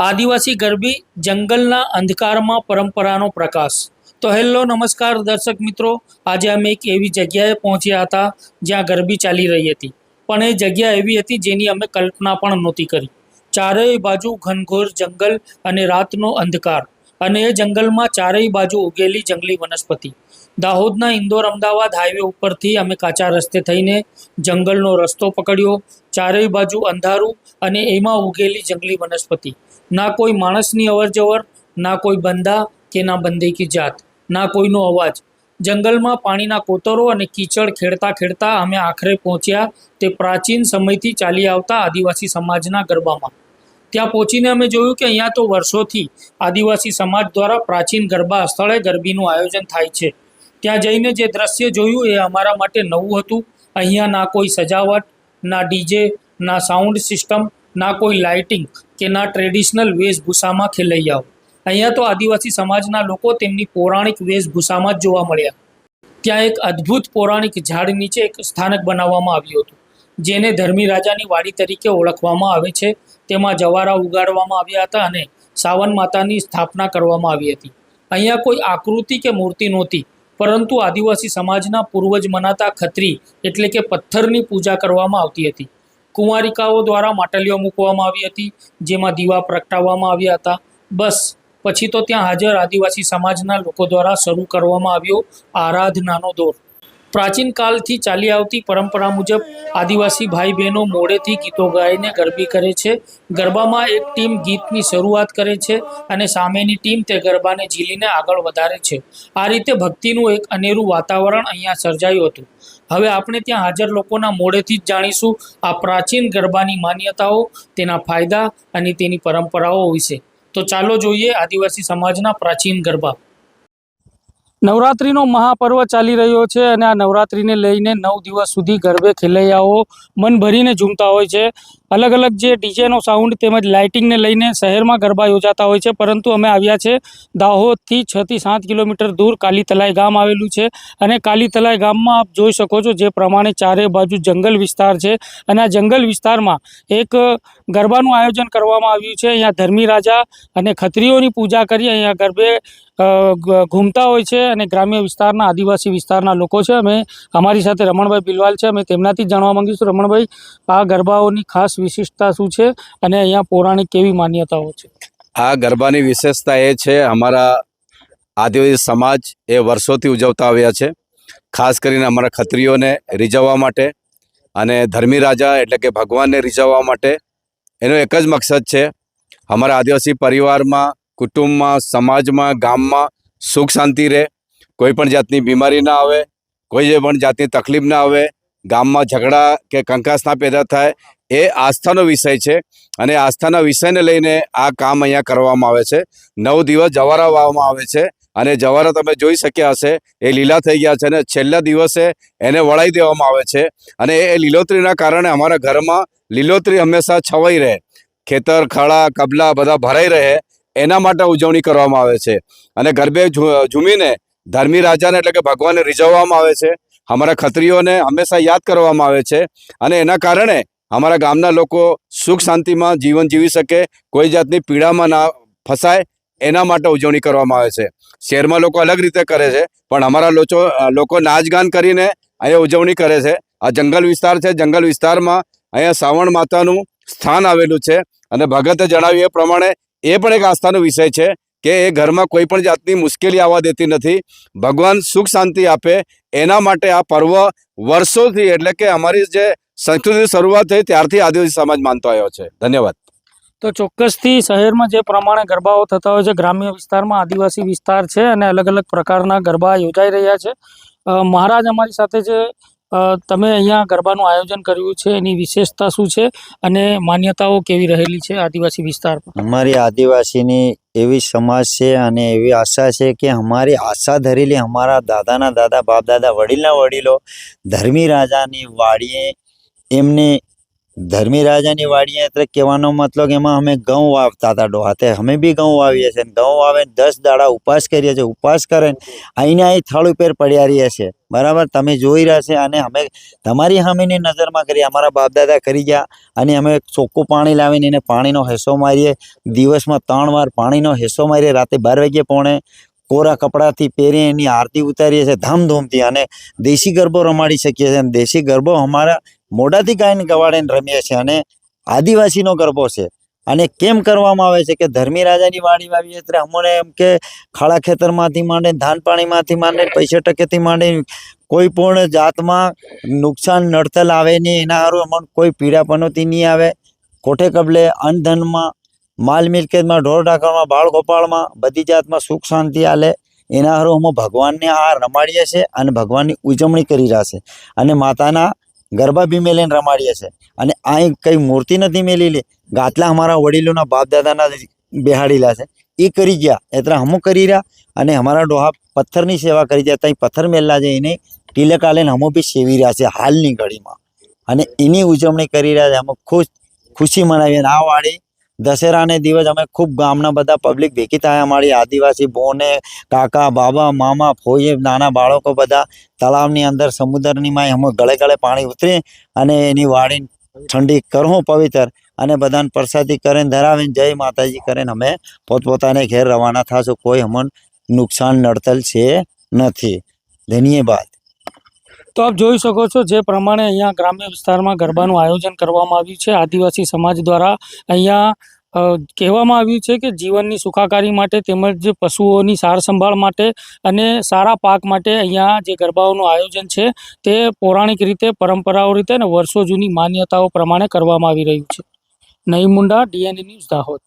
આદિવાસી ગરબી જંગલના અંધકારમાં પરંપરાનો પ્રકાશ. તો હેલો, નમસ્કાર દર્શક મિત્રો. આજે અમે એક એવી જગ્યાએ પહોંચ્યા હતા જ્યાં ગરબી ચાલી રહી હતી. પણ એ જગ્યા એવી હતી જેની અમે કલ્પના પણ નહોતી કરી. ચારેય બાજુ ઘનઘોર જંગલ અને રાતનો અંધકાર. અને એ જંગલમાં ચારેય બાજુ ઉગેલી જંગલી વનસ્પતિ. દાહોદના ઇન્દોર અમદાવાદ હાઈવે ઉપરથી અમે કાચા રસ્તે થઈને જંગલનો રસ્તો પકડ્યો. ચારેય બાજુ અંધારું અને એમાં ઉગેલી જંગલી વનસ્પતિ. ના કોઈ માણસની અવરજવર, ના કોઈ બંધા કે ના બંધી કી જાત, ના કોઈનો અવાજ. જંગલમાં પાણીના કોતરો અને કીચડ ખેડતા ખેડતા અમે આખરે પહોંચ્યા તે પ્રાચીન સમયથી ચાલી આવતા આદિવાસી સમાજના ગરબામાં. ત્યાં પહોંચીને અમે જોયું કે અહીંયા તો વર્ષોથી આદિવાસી સમાજ દ્વારા પ્રાચીન ગરબા સ્થળે ગરબીનું આયોજન થાય છે. ત્યાં જઈને જે દ્રશ્ય જોયું એ અમારા માટે નવું હતું. અહીંયા ના કોઈ સજાવટ, ના ડીજે, ના સાઉન્ડ સિસ્ટમ ના કોઈ લાઇટિંગ કે ના ટ્રેડિશનલ વેશભૂષામાં ખેલૈયાઓ. અહીંયા તો આદિવાસી સમાજના લોકો તેમની પૌરાણિક વેશભૂષામાં જ જોવા મળ્યા. ત્યાં એક અદ્ભુત પૌરાણિક ઝાડ નીચે એક સ્થાનક બનાવવામાં આવ્યું હતું, જેને ધર્મી રાજાની વાડી તરીકે ઓળખવામાં આવે છે. તેમાં જવારા ઉગાડવામાં આવ્યા હતા અને સાવન માતાની સ્થાપના કરવામાં આવી હતી. અહીંયા કોઈ આકૃતિ કે મૂર્તિ નહોતી પરંતુ આદિવાસી સમાજના પૂર્વજ મનાતા ખત્રી એટલે કે પથ્થરની પૂજા કરવામાં આવતી હતી. કુંવારિકાઓ દ્વારા માટલીઓ મૂકવામાં આવી હતી, જેમાં દીવા પ્રગટાવવામાં આવ્યા હતા. બસ, પછી તો ત્યાં હાજર આદિવાસી સમાજના લોકો દ્વારા શરૂ કરવામાં આવ્યો આરાધનાનો દોર. પ્રાચીન કાલથી ચાલી આવતી પરંપરા મુજબ આદિવાસી ભાઈ બહેનો મોડેથી ગીતો ગાઈને ગરબી કરે છે. ગરબામાં એક ટીમ ગીતની શરૂઆત કરે છે અને સામેની ટીમ તે ગરબાને ઝીલીને આગળ વધારે છે. આ રીતે ભક્તિનું એક અનેરું વાતાવરણ અહીંયા સર્જાયું હતું. હવે આપણે ત્યાં હાજર લોકોના મોડેથી જ જાણીશું આ પ્રાચીન ગરબાની માન્યતાઓ, તેના ફાયદા અને તેની પરંપરાઓ વિશે. તો ચાલો જોઈએ આદિવાસી સમાજના પ્રાચીન ગરબા. નવરાત્રિનો મહાપર્વ ચાલી રહ્યો છે અને આ નવરાત્રિને લઈને નવ દિવસ સુધી ગરબે ખેલૈયાઓ મન ભરીને ઝૂમતા હોય છે. અલગ અલગ જે ડીજેનો સાઉન્ડ તેમજ લાઇટિંગને લઈને શહેરમાં ગરબા યોજાતા હોય છે, પરંતુ અમે આવ્યા છે દાહોદથી છ થી સાત કિલોમીટર દૂર કાલીતલાઈ ગામ આવેલું છે અને કાલીતલાઈ ગામમાં આપ જોઈ શકો છો જે પ્રમાણે ચારે બાજુ જંગલ વિસ્તાર છે અને આ જંગલ વિસ્તારમાં એક ગરબાનું આયોજન કરવામાં આવ્યું છે. અહીંયા ધર્મી રાજા અને ખત્રીઓની પૂજા કરી, અહીંયા ગરબે ઘૂમતા હોય છે અને ગ્રામ્ય વિસ્તારના આદિવાસી વિસ્તારના લોકો છે. અમે અમારી સાથે રમણભાઈ બિલવાલ છે. અમે તેમનાથી જાણવા માંગીશું. રમણભાઈ, આ ગરબાઓની ખાસ વિશિષ્ટતા શું છે અને અહીંયા પૌરાણિક કેવી માન્યતાઓ છે? આ ગરબાની વિશેષતા એ છે, અમારા આદિવાસી સમાજ એ વર્ષોથી ઉજવતા આવ્યા છે. ખાસ કરીને અમારા ખત્રીઓને રીઝવવા માટે અને ધર્મી રાજા એટલે કે ભગવાનને રીઝવવા માટે. એનો એક જ મકસદ છે, અમારા આદિવાસી પરિવારમાં કુટુંબમાં, સમાજમાં, ગામમાં સુખ શાંતિ રહે. કોઈ પણ જાતની બીમારી ના આવે, કોઈ પણ જાતની તકલીફ ના આવે, ગામમાં ઝઘડા કે કંકાસ ના પેદા થાય, એ આસ્થાનો વિષય છે. અને આસ્થાના વિષયને લઈને આ કામ અહીંયા કરવામાં આવે છે. નવ દિવસ જવારા વાવવામાં આવે છે. અને જવારા તમે જોઈ શક્યા હશે, એ લીલા થઈ ગયા છે અને છેલ્લા દિવસે એને વળાઈ દેવામાં આવે છે. અને એ લીલોતરીના કારણે અમારા ઘરમાં લીલોતરી હંમેશા છવાઈ રહે. ખેતર ખળા કબલા બધા ભરાઈ રહે. એના માટે ઉજવણી કરવામાં આવે છે. અને ગરબે ઝૂમીને ધર્મી રાજાને એટલે કે ભગવાનને રીઝવવામાં આવે છે. અમારા ખત્રીઓને હંમેશા યાદ કરવામાં આવે છે. અને એના કારણે અમારા ગામના લોકો સુખ શાંતિમાં જીવન જીવી શકે, કોઈ જાતની પીડામાં ના ફસાય, એના માટે ઉજવણી કરવામાં આવે છે. શહેરમાં લોકો અલગ રીતે કરે છે, પણ અમારા લોકો લોકો નાચગાન કરીને અહીંયા ઉજવણી કરે છે. આ જંગલ વિસ્તાર છે, જંગલ વિસ્તારમાં અહીંયા શ્રાવણ માતાનું સ્થાન આવેલું છે. અને ભગતે જણાવ્યું એ પ્રમાણે એ પણ એક આસ્થાનો વિષય છે કે એ ઘરમાં કોઈ પણ જાતની મુશ્કેલી આવવા દેતી નથી. ભગવાન સુખ શાંતિ આપે. એના માટે આ પર્વ વર્ષોથી એટલે કે અમારી જે સંસ્કૃતિની શરૂઆત થઈ ત્યારથી આદિવાસી સમાજ માનતો આવ્યો છે. ધન્યવાદ. તો ચોક્કસથી શહેરમાં જે પ્રમાણે ગરબાઓ થતા હોય છે ગ્રામ્ય વિસ્તારમાં આદિવાસી વિસ્તાર છે અને અલગ અલગ પ્રકારના ગરબા યોજાઈ રહ્યા છે. મહારાજ અમારી સાથે અ, તમે અહીંયા ગરબાનું આયોજન કર્યું છે, એની વિશેષતા શું છે અને માન્યતાઓ કેવી રહેલી છે આદિવાસી વિસ્તારમાં અમારી આદિવાસીની એવી સમાજ છે અને એવી આશા છે કે અમારી આશા ધરેલી અમારા દાદાના દાદા બાપ દાદા વડીલના વડીલો, ધર્મી રાજાની વાડીએ એમને ધર્મી રાજાની વાડીએ એટલે કહેવાનો મતલબ એમાં અમે ઘઉં વાવતા હતા ડોહાતે અમે બી ઘઉં વાવીએ છીએ. ઘઉં આવે દસ દાડા ઉપવાસ કરીએ છીએ. ઉપવાસ કરે ને અહીંને અહીં થળ ઉપર પડ્યા રહીએ છીએ. બરાબર? તમે જોઈ રહ્યા છે અને અમે તમારી સામેની નજરમાં કરી અમારા બાપદાદા કરી ગયા અને અમે ચોખ્ખું પાણી લાવીને એને પાણીનો હેસો મારીએ. દિવસમાં ત્રણ વાર પાણીનો હેસો મારીએ. રાતે બાર વાગ્યે પોણે કોરા કપડાથી પહેરી એની આરતી ઉતારીએ છીએ ધામધૂમથી. અને દેશી ગરબો રમાડી શકીએ છીએ. અને દેશી ગરબો અમારા મોઢાથી ગાયને ગવાડીને રમીએ છીએ અને આદિવાસીનો ગરબો છે. અને કેમ કરવામાં આવે છે કે ધર્મી રાજાની વાડી વાવીએ ત્યારે અમને એમ કે ખાડા ખેતરમાંથી માંડે ધાન પાણીમાંથી માંડે પૈસા ટકેથી માંડે કોઈ પણ જાતમાં નુકસાન, નડતલ આવે નહીં, એના હારું અમને કોઈ પીડા પનોતી નહીં આવે. કોઠે કબલે અન્ન ધનમાં, માલ મિલકતમાં, ઢોર ઢાકણમાં, બાળ ગોપાળમાં, બધી જાતમાં સુખ શાંતિ આલે. એના હારું અમે ભગવાનને આ રમાડીએ છીએ અને ભગવાનની ઉજવણી કરી રહ્યા છે અને માતાના ગરબા બી મેલીને રમાડીએ છીએ અને અહીં કંઈ મૂર્તિ નથી મેલેલી ગાતલા અમારા વડીલોના બાપ દાદાના બેહાડેલા છે. એ કરી ગયા એટલા હમું કરી રહ્યા અને અમારા ડોહા પથ્થરની સેવા કરી ગયા ત્યાં પથ્થર મેલા છે, એને તિલક આલીને હમું બી સેવી રહ્યા છે હાલની ઘડીમાં. અને એની ઉજવણી કરી રહ્યા છે, અમે ખુશ, ખુશી મનાવી અને આ વાડી દશેરાને દિવસ અમે ખૂબ ગામના બધા પબ્લિક ભેગી થયા. અમારી આદિવાસી બોને કાકા, બાબા, મામા, ફોઈએ, નાના બાળકો બધા તળાવની અંદર, સમુદ્રની માં અમે ગળે ગળે પાણી ઉતરી અને એની વાળી ઠંડી કરવું પવિત્ર અને બધાને પ્રસાદી કરીને ધરાવીને જય માતાજી કરીને અમે પોતપોતાને ઘેર રવાના થશું. કોઈ અમને નુકસાન, નડતલ છે નથી. ધન્યવાદ. તો આપ જોઈ શકો છો જે પ્રમાણે અહીંયા ગ્રામ્ય વિસ્તારમાં ગરબાનું આયોજન કરવામાં આવ્યું છે. આદિવાસી સમાજ દ્વારા અહીંયા કહેવામાં આવ્યું છે કે જીવનની સુખાકારી માટે તેમજ પશુઓની સાર સંભાળ માટે અને સારા પાક માટે અહીંયા જે ગરબાઓનું આયોજન છે તે પૌરાણિક રીતે, પરંપરાઓ રીતે અને વર્ષો જૂની માન્યતાઓ પ્રમાણે કરવામાં આવી રહ્યું છે. નઈ મુંડા, ડીએનએ ન્યૂઝ દાહોદ.